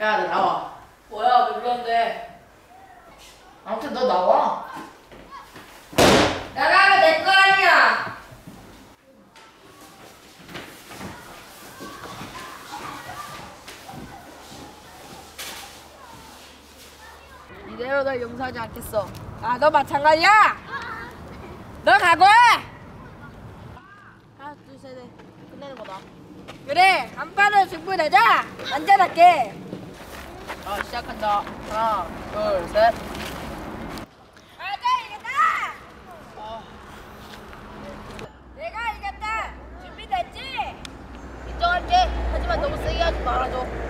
야, 너 나와. 뭐야 왜 그런데? 아무튼 너 나와. 나가면 내 거 아니야. 이대로 널 용서하지 않겠어. 아, 너 마찬가지야. 너 각오해. 하나, 둘, 셋, 넷. 끝내는 거다. 그래, 한 판을 승부내자. 안전하게. 아 시작한다. 하나 둘셋. 아가 이겼다! 어. 내가 이겼다! 준비됐지? 인정할게. 하지만 너무 세게 하지 말아줘.